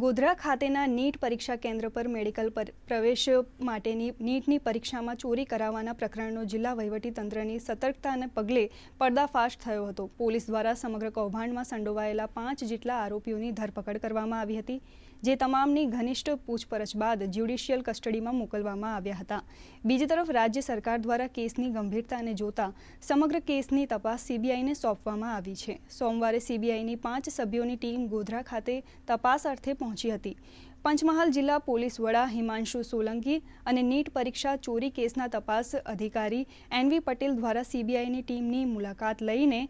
ગોધરા ખાતેના નીટ પરીક્ષા કેન્દ્ર પર મેડિકલ પર પ્રવેશ માટેની નીટની પરીક્ષામાં ચોરી કરાવવાના પ્રકરણનો જિલ્લા વહીવટીતંત્રની સતર્કતાને પગલે પર્દાફાશ થયો હતો. પોલીસ દ્વારા સમગ્ર કૌભાંડમાં સંડોવાયેલા પાંચ જેટલા આરોપીઓની ધરપકડ કરવામાં આવી હતી, જે તમામની ઘનિષ્ઠ પૂછપરછ બાદ જ્યુડિશિયલ કસ્ટડીમાં મોકલવામાં આવ્યા હતા. બીજી તરફ, રાજ્ય સરકાર દ્વારા કેસની ગંભીરતાને જોતા સમગ્ર કેસની તપાસ સીબીઆઈને સોંપવામાં આવી છે. સોમવારે સીબીઆઈની પાંચ સભ્યોની ટીમ ગોધરા ખાતે તપાસ અર્થે પહોંચી હતી. પંચમહાલ જિલ્લા પોલીસ વડા હિમાંશુ સોલંકી અને નીટ પરીક્ષા ચોરી કેસના તપાસ અધિકારી એનવી પટેલ દ્વારા સીબીઆઈની ટીમની મુલાકાત લઈને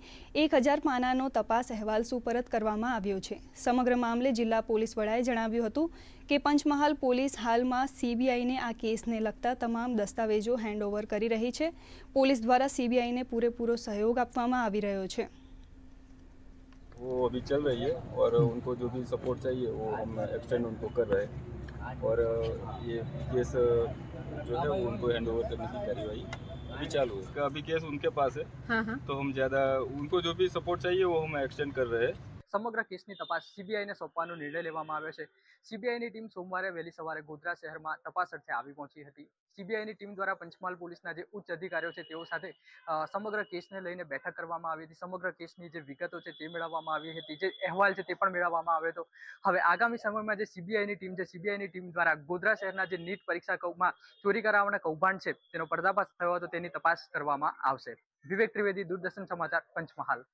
એક હજાર પાનાનો તપાસ અહેવાલ સુપરત કરવામાં આવ્યો છે. સમગ્ર મામલે જિલ્લા પોલીસ વડાએ જણાવ્યું હતું કે પંચમહાલ પોલીસ હાલમાં સીબીઆઈને આ કેસને લગતા તમામ દસ્તાવેજો હેન્ડઓવર કરી રહી છે. પોલીસ દ્વારા સીબીઆઈને પૂરેપૂરો સહયોગ આપવામાં આવી રહ્યો છે. वो अभी चल रही है और उनको जो भी सपोर्ट चाहिए वो हम एक्सटेंड उनको कर रहे हैं। और ये केस जो है वो उनको हैंड ओवर करने की कार्यवाही अभी चालू है। इसका अभी केस उनके पास है। हाँ हाँ। तो हम ज़्यादा उनको जो भी सपोर्ट चाहिए वो हम एक्सटेंड कर रहे हैं। સમગ્ર કેસની તપાસ સીબીઆઈને સોંપવાનો નિર્ણય લેવામાં આવ્યો છે. સીબીઆઈની ટીમ સોમવારે વહેલી સવારે ગોધરા શહેરમાં તપાસ અર્થે આવી પહોંચી હતી. સીબીઆઈની ટીમ દ્વારા પંચમહાલ પોલીસના જે ઉચ્ચ અધિકારીઓ છે, તેઓ સાથે સમગ્ર કેસને લઈને બેઠક કરવામાં આવી હતી. સમગ્ર કેસની જે વિગતો છે, તે મેળવવામાં આવી હતી. જે અહેવાલ છે, તે પણ મેળવવામાં આવ્યો હતો. હવે આગામી સમયમાં જે સીબીઆઈની ટીમ છે, સીબીઆઈની ટીમ દ્વારા ગોધરા શહેરના જે નીટ પરીક્ષા કૌમાં ચોરી કરાવવાના કૌભાંડ છે, તેનો પર્દાફાશ થયો હતો, તેની તપાસ કરવામાં આવશે. વિવેક ત્રિવેદી, દૂરદર્શન સમાચાર, પંચમહાલ.